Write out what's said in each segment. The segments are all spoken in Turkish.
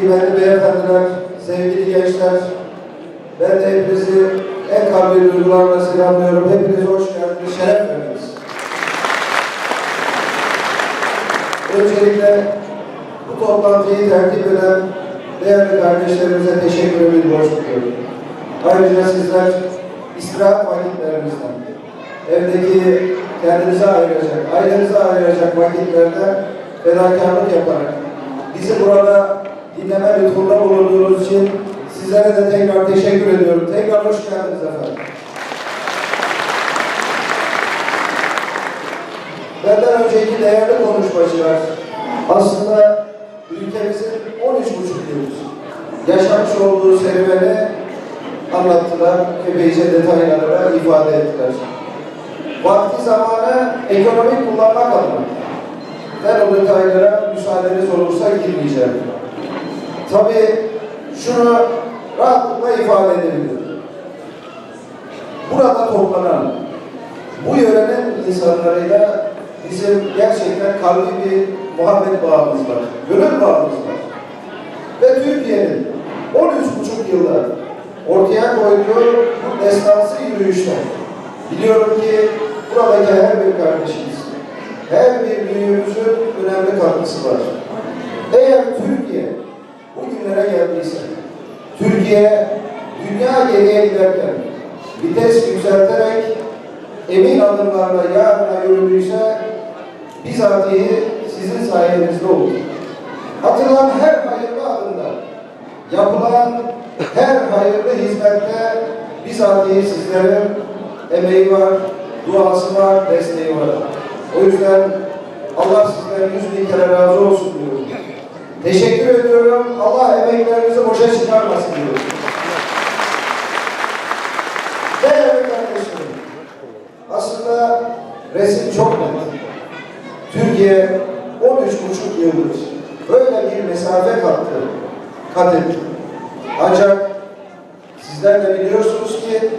kıymetli beyefendiler, sevgili gençler, ben de hepinizi en kalbi duygularla selamlıyorum. Hepiniz hoş geldiniz, şeref verdiniz. Öncelikle bu toplantıyı tertip eden değerli kardeşlerimize teşekkürümü borç tutuyorum. Ayrıca sizler istirahat vakitlerinizden, evdeki kendinize ayıracak, ailenize ayıracak vakitlerde fedakarlık yaparak bizi burada dinleme lütfunda bulunduğunuz için sizlere de tekrar teşekkür ediyorum. Tekrar hoş geldiniz efendim. Benden önceki değerli konuşmacılar aslında ülkemizin 13 buçuk yıl yaşamış olduğu serüveni anlattılar, epeyce detaylarla ifade ettiler. Vakti zamanı ekonomik kullanmak adına ben o detaylara müsaadeniz olursa girmeyeceğim. Tabii şunu rahatlıkla ifade edebilirim. Burada toplanan bu yörenin insanlarıyla bizim gerçekten kalbi bir muhabbet bağımız var. Gönül bağımız var. Ve Türkiye'nin 13 buçuk yılda ortaya koyduğu bu destansı yürüyüşler. Biliyorum ki buradaki her bir kardeşimiz, her bir büyüğümüzün önemli katkısı var. Türkiye dünya geriye giderken vites yükselterek emin adımlarla yarına yürüdüyse bizatihi sizin sayenizde oldu. Atılan her hayırlı adımda, yapılan her hayırlı hizmette bizatihi sizlerin emeği var, duası var, desteği var. O yüzden Allah sizden yüz bin kere razı olsun diyorum. Teşekkür ediyorum. Allah emeklerinizi boşa çıkarmasın diyorum. Değerli kardeşlerim, aslında resim çok net. Türkiye 13 buçuk yıldır böyle bir mesafe kattı, kat etti. Ancak sizler de biliyorsunuz ki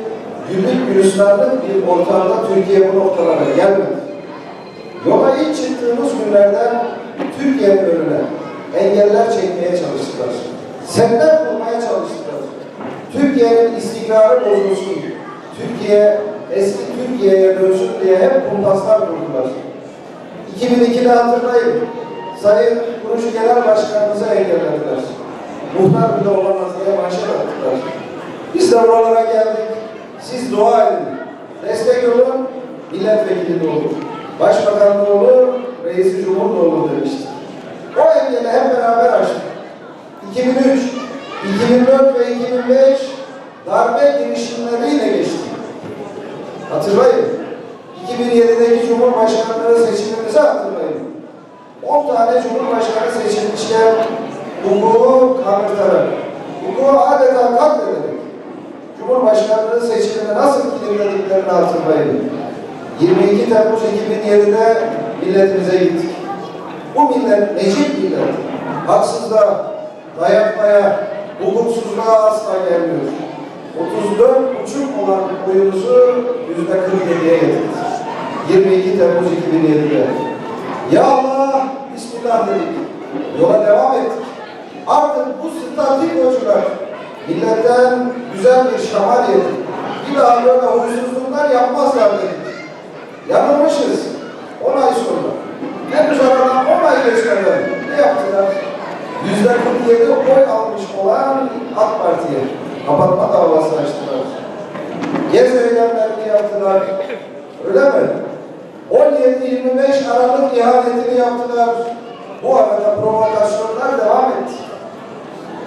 güllük gülistanlık bir ortamda Türkiye bu noktalara gelmedi. Yola ilk çıktığımız günlerden Türkiye'nin önüne engeller çekmeye çalıştılar. Senden bulmaya çalıştılar. Türkiye'nin istikrarı bozulsun. Türkiye eski Türkiye'ye dönsün diye hep kumpaslar kurdular. 2002'de hatırlayın. Sayın Kurucu Genel Başkanımızı engellediler. Muhtar bile olamaz diye manşet attılar. Biz de buralara geldik. Siz dua edin. Destek olun. Milletvekili de olur. Başbakan da olur. Reisi Cumhur da olur demişti. Engeli hep beraber aştık. 2003, 2004 ve 2005 darbe girişimleriyle geçtik. Hatırlayın. 2007'deki Cumhurbaşkanlığı seçimimizi hatırlayın. 10 tane Cumhurbaşkanı seçilmişken hukuku kanırtarak, hukuku adeta katlederek Cumhurbaşkanlığı seçimini nasıl kilimlediklerini hatırlayın. 22 Temmuz 2007'de milletimize gittik. Bu millet necip millet. Haksızlığa, dayatmaya, hukuksuzluğa asla gelmiyor. 34 buçuk olan oyumuzu yüzde 47'ye getirdik. 22 Temmuz 2007'de. Ya Allah, Bismillah dedik. Yola devam ettik. Artık bu statikocular milletten güzel bir şamal yedik. Bir daha böyle huysuzluklar yapmazlar dedik. Yanılmışız. 10 ay sonra. Henüz aradan 10 ay geçmeden ne yaptılar? Yüzde 47 oy almış olan AK Parti'ye kapatma davası açtılar. Gez eylemlerini yaptılar. Öyle mi? 17-25 Aralık ihanetini yaptılar. Bu arada provokasyonlar devam etti.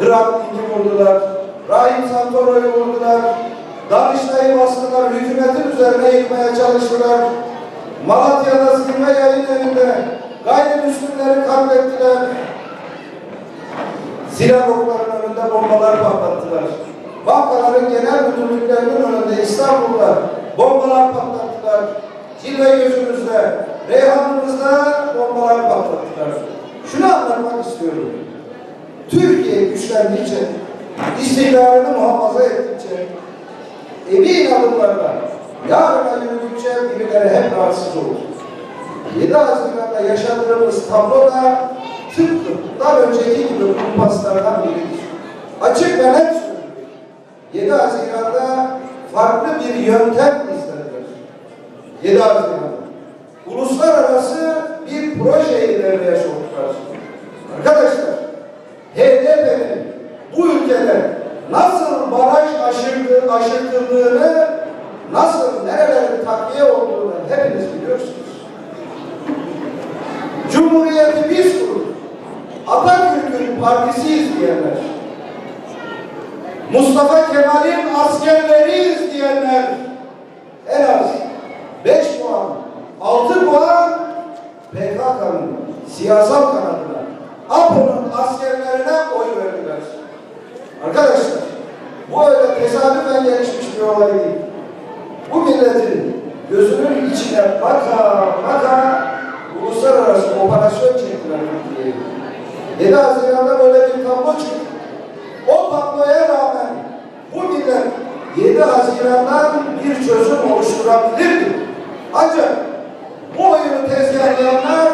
Hrant Dink'i vurdular. Rahim Santoro'yu vurdular. Danıştay'ı bastılar. Hükümetin üzerine yıkmaya çalıştılar. Malatya'da yayın evinde gayrimüslimleri katlettiler. Sinagogların önünde bombalar patlattılar. Bankaların genel müdürlüklerinin önünde İstanbul'da bombalar patlattılar. Cilve gözümüzde, Reyhan'ımızda bombalar patlattılar. Şunu anlatmak istiyorum. Türkiye güçlendikçe, istikrarını muhafaza ettikçe, emin adımlarla yarına yürüdükçe birileri hep rahatsız olur. 7 Haziran'da yaşadığımız tablo da tıpkı bundan önceki gibi kumpaslardan biridir. Açık ve net söylüyorum. 7 Haziran'da farklı bir yöntem izlediler. 7 Haziran'da. Uluslararası bir projeyi devreye soktular. Arkadaşlar, HDP'nin bu ülkede nasıl baraj aşırdı, aşırtıldığını, nasıl nerelerin takviye olduğunu hepiniz biliyorsunuz. Cumhuriyeti biz kurduk. Atatürk'ün partisiyiz diyenler, Mustafa Kemal'in askerleriyiz diyenler en az 5 puan, 6 puan PKK'nın siyasal kanadına, APO'nun askerlerine oy verdiler. Arkadaşlar, bu öyle tesadüfen gelişmiş bir olay değil hükümetinin gözünün içine baka baka uluslararası operasyon çektiler Türkiye'ye. 7 Haziran'da böyle bir tablo çıktı. O tabloya rağmen bu millet 7 Haziran'dan bir çözüm oluşturabilirdi. Ancak bu oyunu tezgahlayanlar